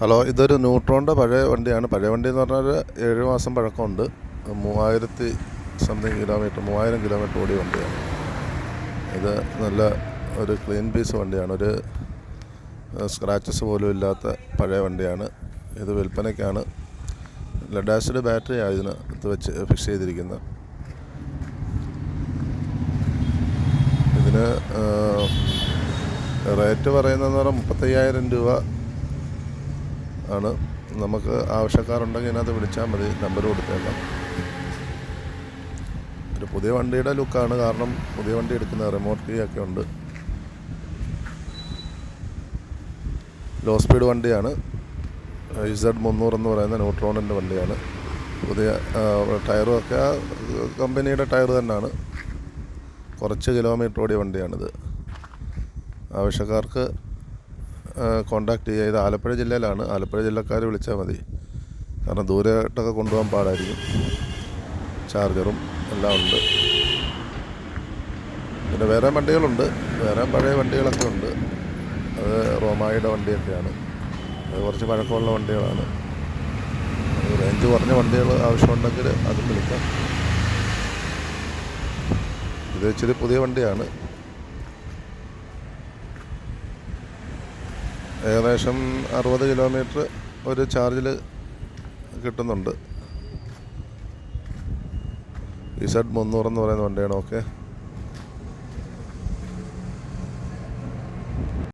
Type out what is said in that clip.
Hello ഇതൊരു ന്യൂട്രോണിന്റെ പഴയ വണ്ടിയാണ്. പഴയ വണ്ടി എന്ന് പറഞ്ഞാൽ ഏഴ് മാസം പഴക്കമുണ്ട്. മൂവായിരത്തി സംതിങ് കിലോമീറ്റർ മൂവായിരം കിലോമീറ്റർ ഓടിയ വണ്ടിയാണ്. ഇത് നല്ല ഒരു ക്ലീൻ പീസ് വണ്ടിയാണ്. ഒരു സ്ക്രാച്ചസ് പോലും ഇല്ലാത്ത പഴയ വണ്ടിയാണ്. ഇത് വിൽപ്പനയ്ക്കാണ്. ലെഡ് ആസിഡ് ബാറ്ററി ഇതിന് ഇത് വെച്ച് ഫിക്സ് ചെയ്തിരിക്കുന്നത് ഇതിന് റേറ്റ് പറയുന്നതെന്ന് പറഞ്ഞാൽ മുപ്പത്തയ്യായിരം രൂപ ആണ്. നമുക്ക് ആവശ്യക്കാരുണ്ടെങ്കിൽ ഇതിനകത്ത് വിളിച്ചാൽ മതി. നമ്പർ കൊടുത്തേക്കാം. ഒരു പുതിയ വണ്ടിയുടെ ലുക്കാണ്. കാരണം പുതിയ വണ്ടി എടുക്കുന്ന റിമോട്ട് കീ ഒക്കെ ഉണ്ട്. ലോ സ്പീഡ് വണ്ടിയാണ്. ഇസഡ് മുന്നൂറ് എന്ന് പറയുന്ന ന്യൂട്രോണിന്റെ വണ്ടിയാണ്. പുതിയ ടയറും ഒക്കെ ആ കമ്പനിയുടെ ടയർ തന്നെയാണ്. കുറച്ച് കിലോമീറ്റർ ഓടിയ വണ്ടിയാണിത്. ആവശ്യക്കാർക്ക് കോണ്ടാക്ട് ചെയ്യുക ഇത് ആലപ്പുഴ ജില്ലയിലാണ്. ആലപ്പുഴ ജില്ലക്കാർ വിളിച്ചാൽ മതി. കാരണം ദൂരമായിട്ടൊക്കെ കൊണ്ടുപോകാൻ പാടായിരിക്കും. ചാർജറും എല്ലാം ഉണ്ട്. പിന്നെ വേറെ വണ്ടികളുണ്ട്. വേറെ പഴയ വണ്ടികളൊക്കെ ഉണ്ട്. അത് റോമായുടെ വണ്ടിയൊക്കെയാണ്. അത് കുറച്ച് പഴക്കമുള്ള വണ്ടികളാണ്. റേഞ്ച് കുറഞ്ഞ വണ്ടികൾ ആവശ്യമുണ്ടെങ്കിൽ അതും വിളിക്കാം. ഇത് ഇച്ചിരി പുതിയ വണ്ടിയാണ്. ഏകദേശം അറുപത് കിലോമീറ്റർ ഒരു ചാർജിൽ കിട്ടുന്നുണ്ട്. ഇസഡ് മുന്നൂറെന്ന് പറയുന്ന വണ്ടിയാണ് ഓക്കെ?